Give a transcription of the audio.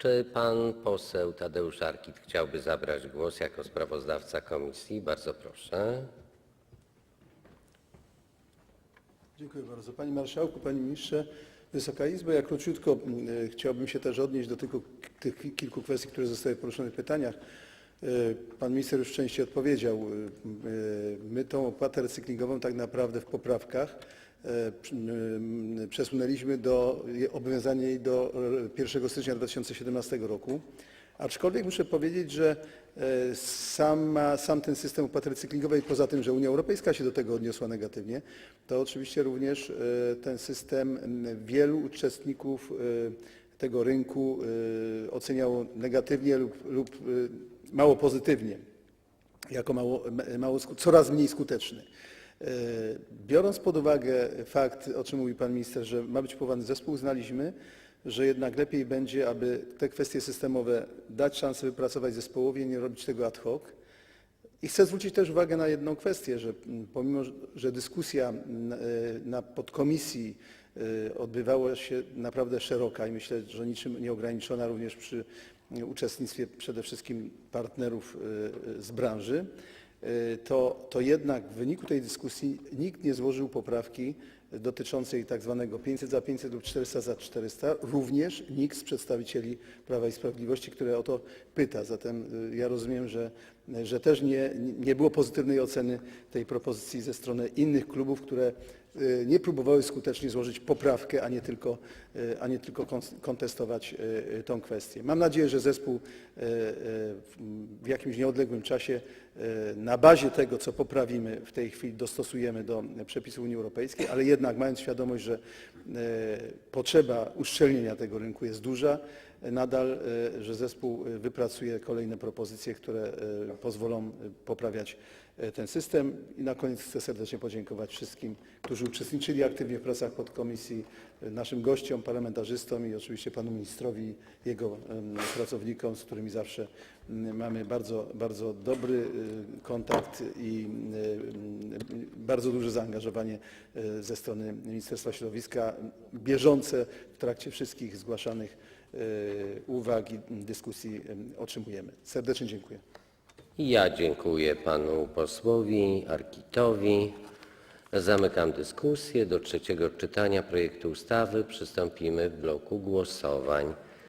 Czy pan poseł Tadeusz Arkit chciałby zabrać głos jako sprawozdawca komisji? Bardzo proszę. Dziękuję bardzo. Panie Marszałku, Panie Ministrze, Wysoka Izbo, ja króciutko mm, chciałbym się też odnieść do tych ki- kilku kwestii, które zostały poruszone w pytaniach. E, Pan Minister już w części odpowiedział. E, My tą opłatę recyklingową tak naprawdę w poprawkach e, przesunęliśmy do obowiązania jej do e, 1 stycznia 2017 roku. Aczkolwiek muszę powiedzieć, że e, sam ten system opłaty recyklingowej, poza tym, że Unia Europejska się do tego odniosła negatywnie, to oczywiście również e, ten system wielu uczestników e, tego rynku e, oceniało negatywnie lub, e, mało pozytywnie jako mało, coraz mniej skuteczny. E, Biorąc pod uwagę fakt, o czym mówi Pan Minister, że ma być powołany zespół, uznaliśmy, że jednak lepiej będzie, aby te kwestie systemowe dać szansę wypracować zespołowi, nie robić tego ad hoc. I chcę zwrócić też uwagę na jedną kwestię, że mm, pomimo, że- dyskusja mm, e, na podkomisji e, odbywała się naprawdę szeroka i myślę, że niczym nie ograniczona również przy mm, uczestnictwie przede wszystkim partnerów z branży, to, to jednak w wyniku tej dyskusji nikt nie złożył poprawki dotyczącej tak zwanego 500 za 500 lub 400 za 400, również nikt z przedstawicieli Prawa i Sprawiedliwości, które o to pyta. Zatem y, ja rozumiem, że, że też nie, nie było pozytywnej oceny tej propozycji ze strony innych klubów, które y, nie próbowały skutecznie złożyć poprawkę, a nie tylko, y, a nie tylko kontestować tą kwestię. Mam nadzieję, że zespół w- jakimś nieodległym czasie na bazie tego, co poprawimy w tej chwili, dostosujemy do przepisów Unii Europejskiej, ale jednak mając świadomość, że y, potrzeba uszczelnienia tego rynku jest duża, nadal, y, że zespół y, wypracuje kolejne propozycje, które y, pozwolą poprawiać ten system. I na koniec chcę serdecznie podziękować wszystkim, którzy uczestniczyli aktywnie w pracach podkomisji, naszym gościom, parlamentarzystom i oczywiście panu ministrowi, jego pracownikom, z którymi zawsze mamy bardzo, bardzo dobry kontakt i bardzo duże zaangażowanie ze strony Ministerstwa Środowiska, bieżące w trakcie wszystkich zgłaszanych uwag i dyskusji y, otrzymujemy. Serdecznie dziękuję. Ja dziękuję panu posłowi Arkitowi. Zamykam dyskusję. Do trzeciego czytania projektu ustawy przystąpimy w bloku głosowań.